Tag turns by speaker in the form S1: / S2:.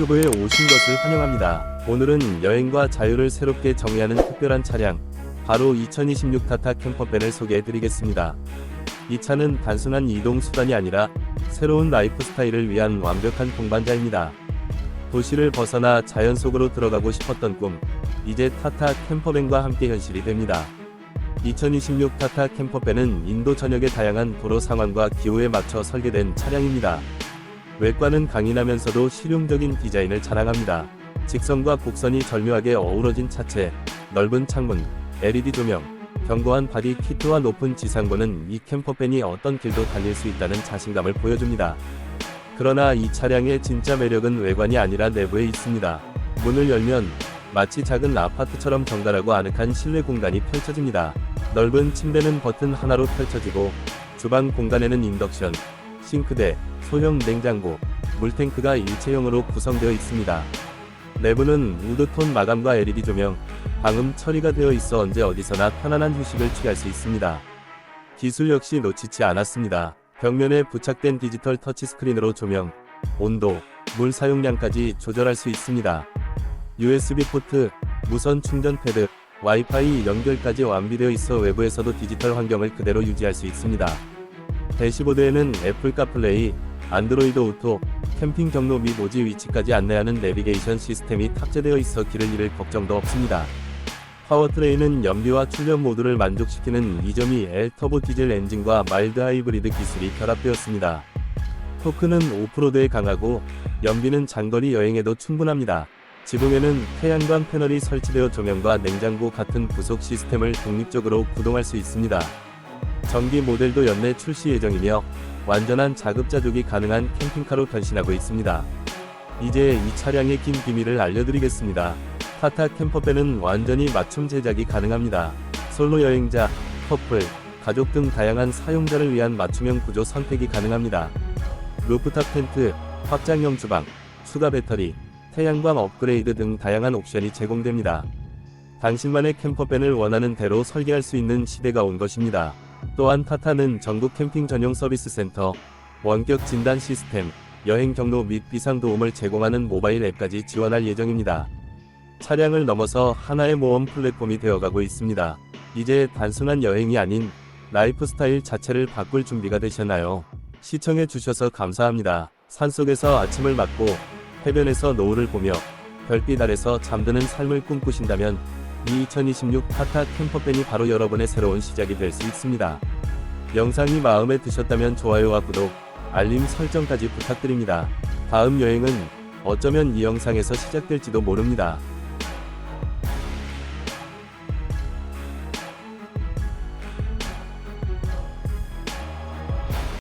S1: 유튜브에 오신 것을 환영합니다. 오늘은 여행과 자유를 새롭게 정의하는 특별한 차량, 바로 2026 타타 캠퍼밴을 소개해 드리겠습니다. 이 차는 단순한 이동 수단이 아니라 새로운 라이프 스타일을 위한 완벽한 동반자입니다. 도시를 벗어나 자연 속으로 들어가고 싶었던 꿈, 이제 타타 캠퍼밴과 함께 현실이 됩니다. 2026 타타 캠퍼밴은 인도 전역의 다양한 도로 상황과 기후에 맞춰 설계된 차량입니다. 외관은 강인하면서도 실용적인 디자인을 자랑합니다. 직선과 곡선이 절묘하게 어우러진 차체, 넓은 창문, LED 조명, 견고한 바디 키트와 높은 지상고는 이 캠퍼밴이 어떤 길도 달릴 수 있다는 자신감을 보여줍니다. 그러나 이 차량의 진짜 매력은 외관이 아니라 내부에 있습니다. 문을 열면 마치 작은 아파트처럼 정갈하고 아늑한 실내 공간이 펼쳐집니다. 넓은 침대는 버튼 하나로 펼쳐지고 주방 공간에는 인덕션, 싱크대, 소형 냉장고, 물탱크가 일체형으로 구성되어 있습니다. 내부는 우드톤 마감과 LED 조명, 방음 처리가 되어 있어 언제 어디서나 편안한 휴식을 취할 수 있습니다. 기술 역시 놓치지 않았습니다. 벽면에 부착된 디지털 터치스크린으로 조명, 온도, 물 사용량까지 조절할 수 있습니다. USB 포트, 무선 충전 패드, 와이파이 연결까지 완비되어 있어 외부에서도 디지털 환경을 그대로 유지할 수 있습니다. 대시보드에는 애플 카플레이, 안드로이드 오토, 캠핑 경로 및 오지 위치까지 안내하는 내비게이션 시스템이 탑재되어 있어 길을 잃을 걱정도 없습니다. 파워트레인은 연비와 출력 모두를 만족시키는 2.2 L 터보 디젤 엔진과 마일드 하이브리드 기술이 결합되었습니다. 토크는 오프로드에 강하고 연비는 장거리 여행에도 충분합니다. 지붕에는 태양광 패널이 설치되어 조명과 냉장고 같은 부속 시스템을 독립적으로 구동할 수 있습니다. 전기 모델도 연내 출시 예정이며 완전한 자급자족이 가능한 캠핑카로 변신하고 있습니다. 이제 이 차량의 긴 비밀을 알려드리겠습니다. 타타 캠퍼밴은 완전히 맞춤 제작이 가능합니다. 솔로 여행자, 커플, 가족 등 다양한 사용자를 위한 맞춤형 구조 선택이 가능합니다. 루프탑 텐트, 확장형 주방, 추가 배터리, 태양광 업그레이드 등 다양한 옵션이 제공됩니다. 당신만의 캠퍼밴을 원하는 대로 설계할 수 있는 시대가 온 것입니다. 또한 타타는 전국 캠핑 전용 서비스 센터, 원격 진단 시스템, 여행 경로 및 비상 도움을 제공하는 모바일 앱까지 지원할 예정입니다. 차량을 넘어서 하나의 모험 플랫폼이 되어가고 있습니다. 이제 단순한 여행이 아닌 라이프 스타일 자체를 바꿀 준비가 되셨나요? 시청해 주셔서 감사합니다. 산속에서 아침을 맞고 해변에서 노을을 보며 별빛 아래서 잠드는 삶을 꿈꾸신다면 이 2026 타타 캠퍼밴이 바로 여러분의 새로운 시작이 될 수 있습니다. 영상이 마음에 드셨다면 좋아요와 구독, 알림 설정까지 부탁드립니다. 다음 여행은 어쩌면 이 영상에서 시작될지도 모릅니다.